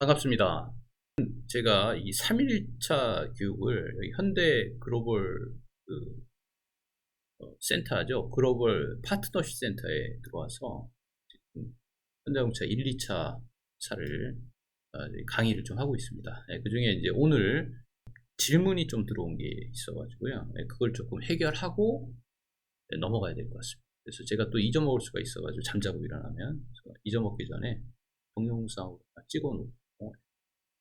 반갑습니다. 제가 이 3일차 교육을 현대 글로벌 그 어, 센터죠. 글로벌 파트너십 센터에 들어와서 지금 현대자동차 1, 2차 차를 어, 강의를 좀 하고 있습니다. 예, 그 중에 이제 오늘 질문이 좀 들어온 게 있어가지고요. 예, 그걸 조금 해결하고 예, 넘어가야 될 것 같습니다. 그래서 제가 또 잊어먹을 수가 있어가지고 잠자고 일어나면 잊어먹기 전에 동영상으로 찍어놓고 네,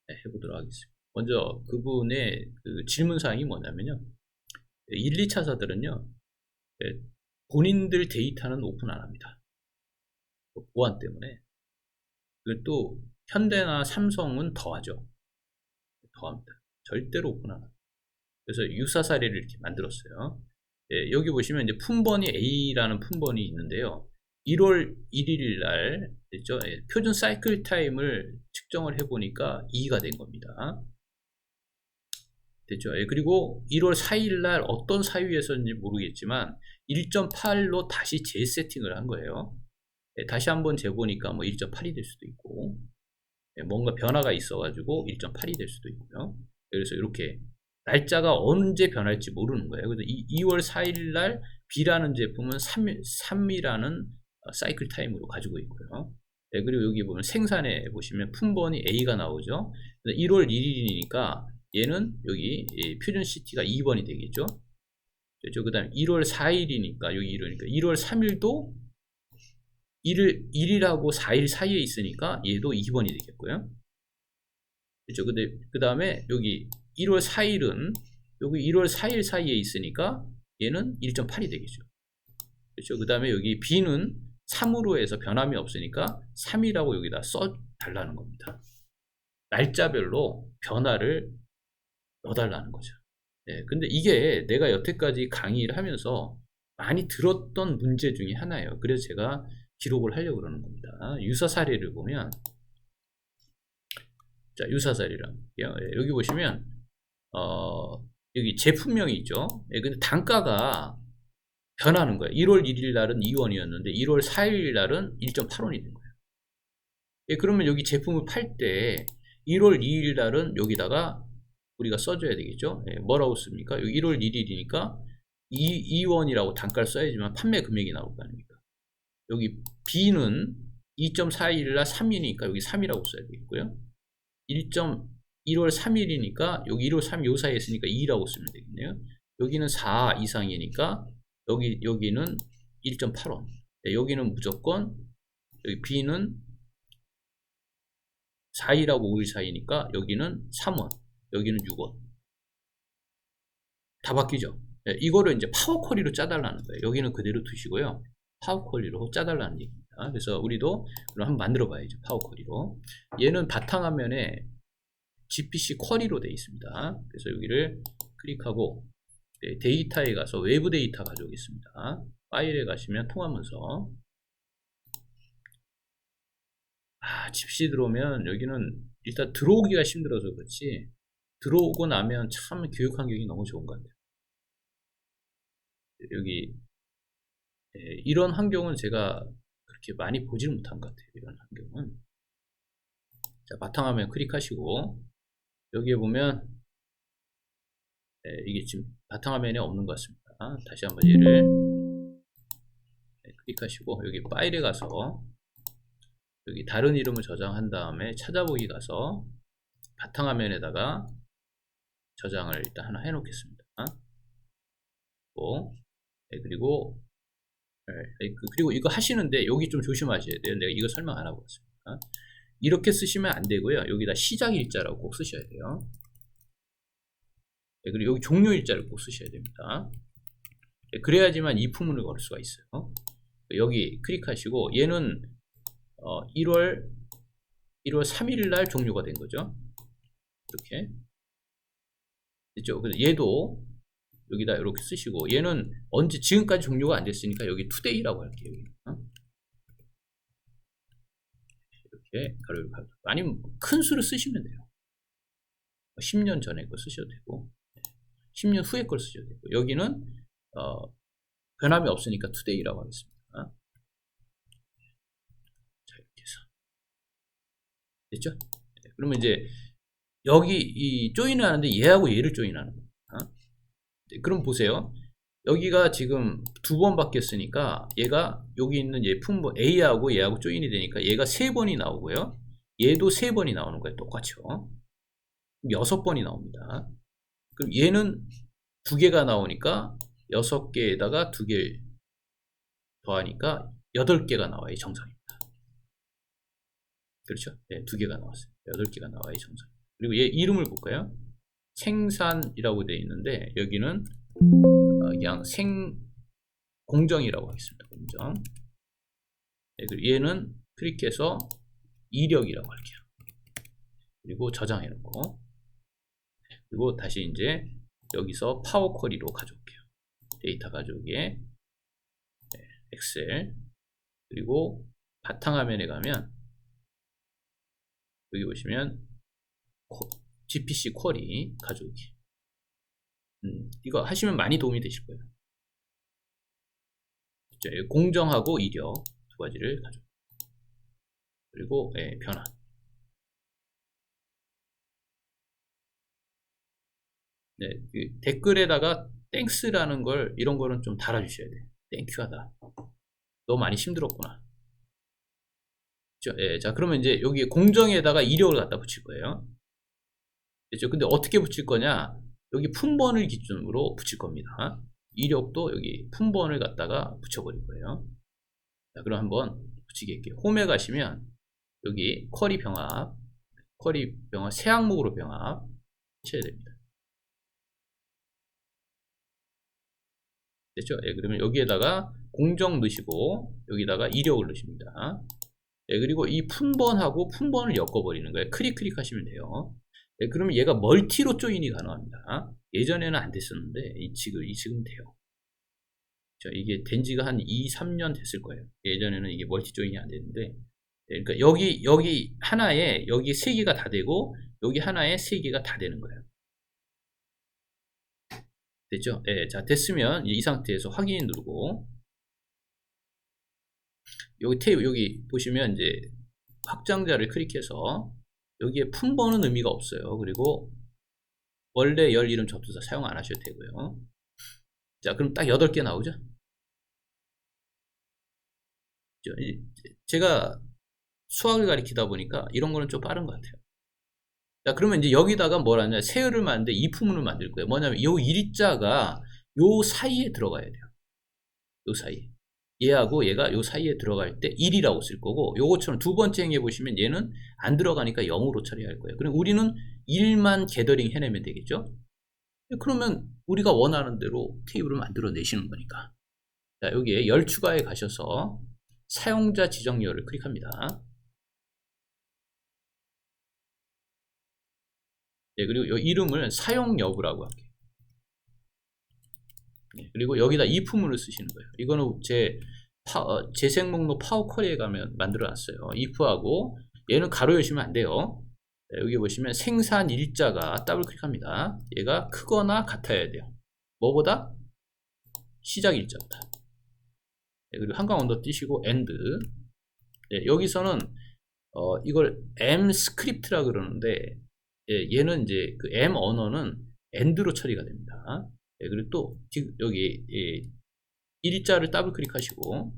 해보도록 하겠습니다. 먼저 그분의 그 질문 사항이 뭐냐면요. 1, 2차사들은요. 본인들 데이터는 오픈 안 합니다. 그 보안 때문에. 그리고 또 현대나 삼성은 더하죠. 더합니다. 절대로 오픈 안 합니다. 그래서 유사 사례를 이렇게 만들었어요. 예, 여기 보시면 이제 품번이 A라는 품번이 있는데요. 1월 1일 날 됐죠? 예, 표준 사이클 타임을 측정을 해보니까 2가 된 겁니다. 됐죠? 예, 그리고 1월 4일 날 어떤 사유에서인지 모르겠지만 1.8로 다시 재세팅을 한 거예요. 예, 다시 한번 재보니까 뭐 1.8이 될 수도 있고 예, 뭔가 변화가 있어가지고 1.8이 될 수도 있고요. 그래서 이렇게 날짜가 언제 변할지 모르는 거예요. 그래서 2, 월 4일 날 B라는 제품은 3, 3이라는 어, 사이클 타임으로 가지고 있고요. 네, 그리고 여기 보면 생산에 보시면 품번이 A가 나오죠. 1월 1일이니까 얘는 여기 표준 CT가 2번이 되겠죠. 그렇죠. 그 다음에 1월 4일이니까 여기 1월이니까 1월 3일도 1일, 1일하고 4일 사이에 있으니까 얘도 2번이 되겠고요. 그렇죠. 근데 그 다음에 여기 1월 4일은 여기 1월 4일 사이에 있으니까 얘는 1.8이 되겠죠. 그렇죠. 그 다음에 여기 B는 3으로 해서 변함이 없으니까 3이라고 여기다 써 달라는 겁니다. 날짜별로 변화를 넣어달라는 거죠. 예, 근데 이게 내가 여태까지 강의를 하면서 많이 들었던 문제 중에 하나예요. 그래서 제가 기록을 하려고 그러는 겁니다. 유사 사례를 보면 자 유사 사례랑 예, 여기 보시면 어, 여기 제품명이 있죠. 예, 근데 단가가 변하는 거예요. 1월 1일 날은 2원이었는데 1월 4일 날은 1.8원이 된 거예요. 예, 그러면 여기 제품을 팔 때 1월 2일 날은 여기다가 우리가 써줘야 되겠죠. 예, 뭐라고 씁니까? 여기 1월 1일이니까 2, 2원이라고 단가를 써야지만 판매 금액이 나올 거 아닙니까? 여기 B는 2.4일 날 3이니까 여기 3이라고 써야 되겠고요. 1. 1월 3일이니까 여기 1월 3일 요 사이에 있으니까 2라고 쓰면 되겠네요. 여기는 4 이상이니까 여기 여기는 1.8원. 여기는 무조건 여기 B는 4일하고 5일 사이니까 여기는 3원, 여기는 6원. 다 바뀌죠. 네, 이거를 이제 파워 퀄리로 짜달라는 거예요. 여기는 그대로 두시고요. 파워 퀄리로 짜달라는 얘기입니다. 그래서 우리도 그럼 한번 만들어 봐야죠. 파워 퀄리로. 얘는 바탕화면에 GPC 쿼리로 되어 있습니다. 그래서 여기를 클릭하고 네, 데이터에 가서 외부 데이터 가져오겠습니다. 파일에 가시면 통화문서 아, 집시 들어오면 여기는 일단 들어오기가 힘들어서 그렇지 들어오고 나면 참 교육 환경이 너무 좋은 것 같아요. 여기 네, 이런 환경은 제가 그렇게 많이 보지를 못한 것 같아요. 이런 환경은 자, 바탕화면 클릭하시고 여기에 보면 네, 이게 지금 바탕화면에 없는 것 같습니다. 다시 한번 얘를 네, 클릭하시고 여기 파일에 가서 여기 다른 이름을 저장한 다음에 찾아보기 가서 바탕화면에다가 저장을 일단 하나 해 놓겠습니다. 네, 그리고 네, 그, 그리고 이거 하시는데 여기 좀 조심하셔야 돼요. 내가 이거 설명 안 하고 왔습니다. 이렇게 쓰시면 안 되고요. 여기다 시작 일자라고 꼭 쓰셔야 돼요. 네, 그리고 여기 종료 일자를 꼭 쓰셔야 됩니다. 네, 그래야지만 이품문을 걸 수가 있어요. 여기 클릭하시고 얘는 어, 1월 1월 3일 날 종료가 된 거죠. 이렇게 됐죠. 그래서 얘도 여기다 이렇게 쓰시고 얘는 언제 지금까지 종료가 안 됐으니까 여기 투데이라고 할게요. 어? 이렇게 가로를 가로. 아니면 큰 수를 쓰시면 돼요. 10년 전에 거 쓰셔도 되고 10년 후에 걸 쓰셔도 되고 여기는 어, 변함이 없으니까 투데이라고 하겠습니다. 자 이렇게 해서 됐죠? 네, 그러면 이제 여기 이 조인을 하는데 얘하고 얘를 조인하는 거야. 어? 네, 그럼 보세요. 여기가 지금 두 번 바뀌었으니까 얘가 여기 있는 얘 품번 A하고 얘하고 조인이 되니까 얘가 세 번이 나오고요. 얘도 세 번이 나오는 거예요. 똑같죠. 여섯 번이 나옵니다. 그럼 얘는 두 개가 나오니까 여섯 개에다가 두 개 더하니까 여덟 개가 나와야 정상입니다. 그렇죠? 네, 두 개가 나왔어요. 여덟 개가 나와야 정상. 그리고 얘 이름을 볼까요? 생산이라고 되어 있는데 여기는 어, 그냥 생 공정이라고 하겠습니다. 공정. 네, 그리고 얘는 클릭해서 이력이라고 할게요. 그리고 저장해 놓고 그리고 다시 이제 여기서 파워 쿼리로 가져올게요. 데이터 가져오기에 네, 엑셀 그리고 바탕화면에 가면 여기 보시면 GPC 쿼리 가져오기 음, 이거 하시면 많이 도움이 되실 거예요. 공정하고 이력 두 가지를 가져 그리고 예, 변화 네, 그 댓글에다가 땡스라는 걸 이런 거는 좀 달아주셔야 돼요. 땡큐하다. 너무 많이 힘들었구나. 그렇죠? 예, 자 그러면 이제 여기 공정에다가 이력을 갖다 붙일 거예요. 그렇죠? 근데 어떻게 붙일 거냐? 여기 품번을 기준으로 붙일 겁니다. 이력도 여기 품번을 갖다가 붙여버릴 거예요. 자, 그럼 한번 붙이게 할게요. 홈에 가시면 여기 쿼리 병합, 쿼리 병합, 새 항목으로 병합 하셔야 됩니다. 됐죠? 예, 그러면 여기에다가 공정 넣으시고 여기다가 이력을 넣으십니다. 예, 그리고 이 품번하고 품번을 엮어버리는 거예요. 클릭 클릭 하시면 돼요. 예, 그러면 얘가 멀티로 조인이 가능합니다. 예전에는 안 됐었는데 이 지금 이 지금 돼요. 자, 이게 된 지가 한 2, 3년 됐을 거예요. 예전에는 이게 멀티 조인이 안 됐는데 예, 그러니까 여기 여기 하나에 여기 세 개가 다 되고 여기 하나에 세 개가 다 되는 거예요. 됐죠? 예, 자 됐으면 이 상태에서 확인 누르고 여기 탭 여기 보시면 이제 확장자를 클릭해서 여기에 품번은 의미가 없어요. 그리고 원래 열 이름 접수사 사용 안 하셔도 되고요. 자, 그럼 딱 8개 나오죠? 제가 수학을 가리키다 보니까 이런 거는 좀 빠른 것 같아요. 자, 그러면 이제 여기다가 뭘 하냐? 세열을 만드는데 이 품문을 만들 거예요. 뭐냐면 요 일자가 요 사이에 들어가야 돼요. 요 사이에. 얘하고 얘가 요 사이에 들어갈 때 1이라고 쓸 거고 요것처럼 두 번째 행해 보시면 얘는 안 들어가니까 0으로 처리할 거예요. 그럼 우리는 1만 게더링 해내면 되겠죠? 그러면 우리가 원하는 대로 테이블을 만들어 내시는 거니까. 자, 여기에 열 추가에 가셔서 사용자 지정열을 클릭합니다. 네, 그리고 이 이름을 사용 여부라고 할게요. 네, 그리고 여기다 if문을 쓰시는 거예요. 이거는 제 파, 어, 재생 목록 파워 쿼리에 가면 만들어 놨어요. if하고 얘는 가로 여시면 안 돼요. 네, 여기 보시면 생산 일자가 더블 클릭합니다. 얘가 크거나 같아야 돼요. 뭐보다? 시작 일자보다. 네, 그리고 한강 언더 띄시고 end. 네, 여기서는 어, 이걸 m 스크립트라 그러는데 예, 얘는 이제 그 m 언어는 end로 처리가 됩니다. 예, 그리고 또 여기 예, 1일자를 더블 클릭하시고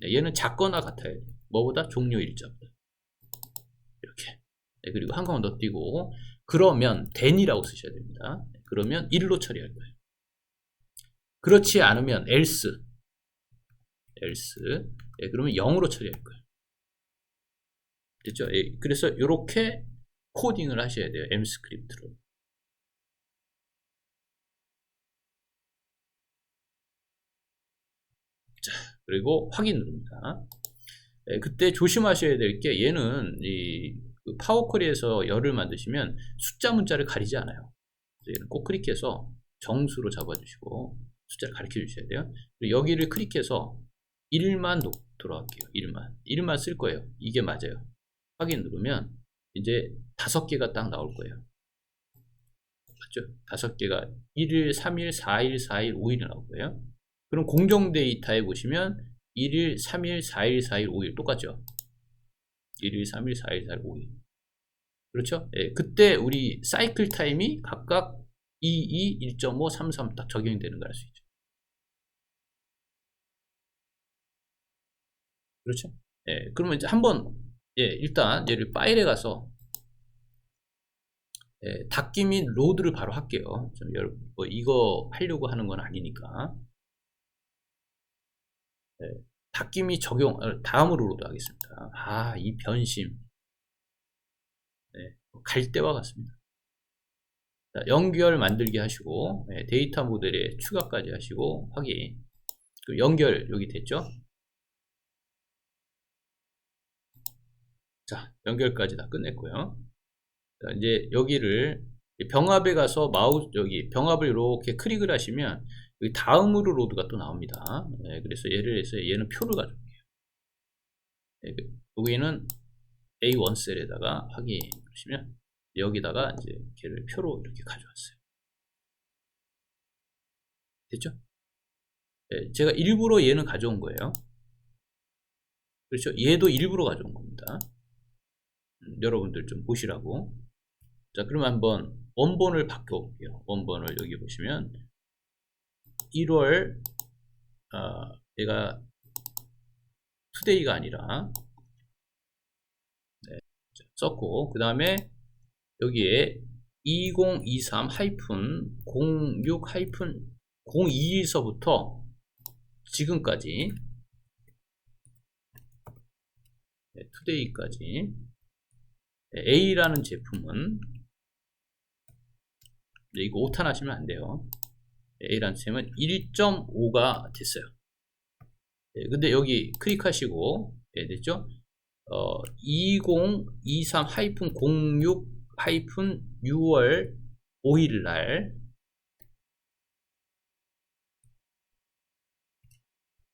네, 얘는 작거나 같아요. 뭐보다 종료 일자보다 이렇게 네, 그리고 한강을 더 띄고 그러면 then이라고 쓰셔야 됩니다. 네, 그러면 1로 처리할 거예요. 그렇지 않으면 else else 예, 그러면 0으로 처리할 거예요. 됐죠? 예, 그래서 이렇게 코딩을 하셔야 돼요. M 스크립트로. 자, 그리고 확인 누릅니다. 네, 그때 조심하셔야 될 게 얘는 이그 파워쿼리에서 열을 만드시면 숫자 문자를 가리지 않아요. 얘는 꼭 클릭해서 정수로 잡아주시고 숫자를 가르쳐 주셔야 돼요. 여기를 클릭해서 1만 돌아갈게요. 1만. 1만 쓸 거예요. 이게 맞아요. 확인 누르면 이제 다섯 개가 딱 나올 거예요. 맞죠? 다섯 개가 1일, 3일, 4일, 4일, 5일이 나올 거예요. 그럼 공정 데이터에 보시면 1일, 3일, 4일, 4일, 5일 똑같죠? 1일, 3일, 4일, 4일, 5일. 그렇죠? 예, 그때 우리 사이클 타임이 각각 2, 2, 1.5, 3, 3 딱 적용이 되는 걸 알 수 있죠. 그렇죠? 예, 그러면 이제 한번 예, 일단 얘를 파일에 가서 예, 닫기 및 로드를 바로 할게요. 좀 열, 뭐 이거 하려고 하는 건 아니니까. 예, 닫기 및 적용, 어, 다음으로 로드 하겠습니다. 아, 이 변심. 네, 갈 때와 같습니다. 자, 연결 만들기 하시고, 예, 데이터 모델에 추가까지 하시고, 확인. 그 연결 여기 됐죠? 자, 연결까지 다 끝냈고요. 자, 이제 여기를 병합에 가서 마우스 여기 병합을 이렇게 클릭을 하시면 여기 다음으로 로드가 또 나옵니다. 네, 그래서 예를 들어서 얘는 표를 가져올게요. 네, 여기는 A1 셀에다가 확인 보시면 여기다가 이제 걔를 표로 이렇게 가져왔어요. 됐죠? 네, 제가 일부러 얘는 가져온 거예요. 그렇죠? 얘도 일부러 가져온 겁니다. 음, 여러분들 좀 보시라고. 자, 그러면 한번 원본을 바꿔볼게요. 원본을 여기 보시면 1월 아, 얘가 투데이가 아니라 네, 썼고 그 다음에 여기에 2023-06-02에서부터 지금까지 네, 투데이까지 A라는 제품은 이거 오탄 하시면 안 돼요. A라는 제품은 1.5가 됐어요. 네, 근데 여기 클릭하시고 네, 됐죠? 어, 2023-06-6월 5일 날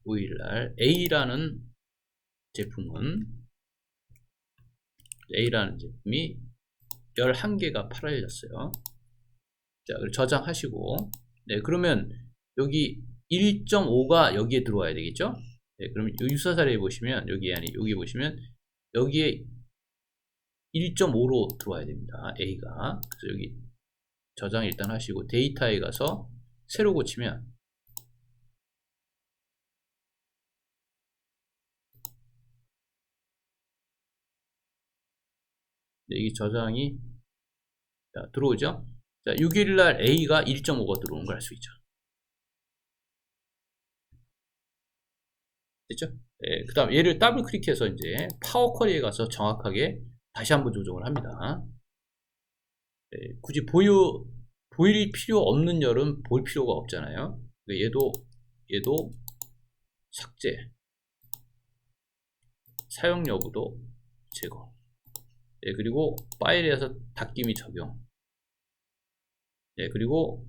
5일 날 A라는 제품은 A라는 제품이 11개가 팔아졌어요. 자, 저장하시고, 네, 그러면 여기 1.5가 여기에 들어와야 되겠죠? 네, 그러면 유사 사례 보시면, 여기 아니, 여기 보시면, 여기에 1.5로 들어와야 됩니다. A가. 그래서 여기 저장 일단 하시고, 데이터에 가서 새로 고치면, 네, 이게 저장이 자, 들어오죠? 자, 6일날 A가 1.5가 들어오는 걸알 수 있죠. 됐죠? 네, 그 다음 얘를 더블 클릭해서 이제 파워 쿼리에 가서 정확하게 다시 한번 조정을 합니다. 네, 굳이 보여, 보일 필요 없는 열은 볼 필요가 없잖아요. 얘도, 얘도 삭제. 사용 여부도 제거. 네, 그리고 파일에서 및 적용. 네, 그리고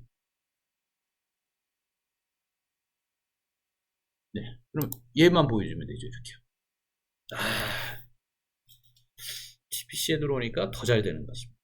네, 그럼 얘만 보여주면 되죠, 이렇게. 아, TPC에 들어오니까 더 잘 되는 것 같습니다.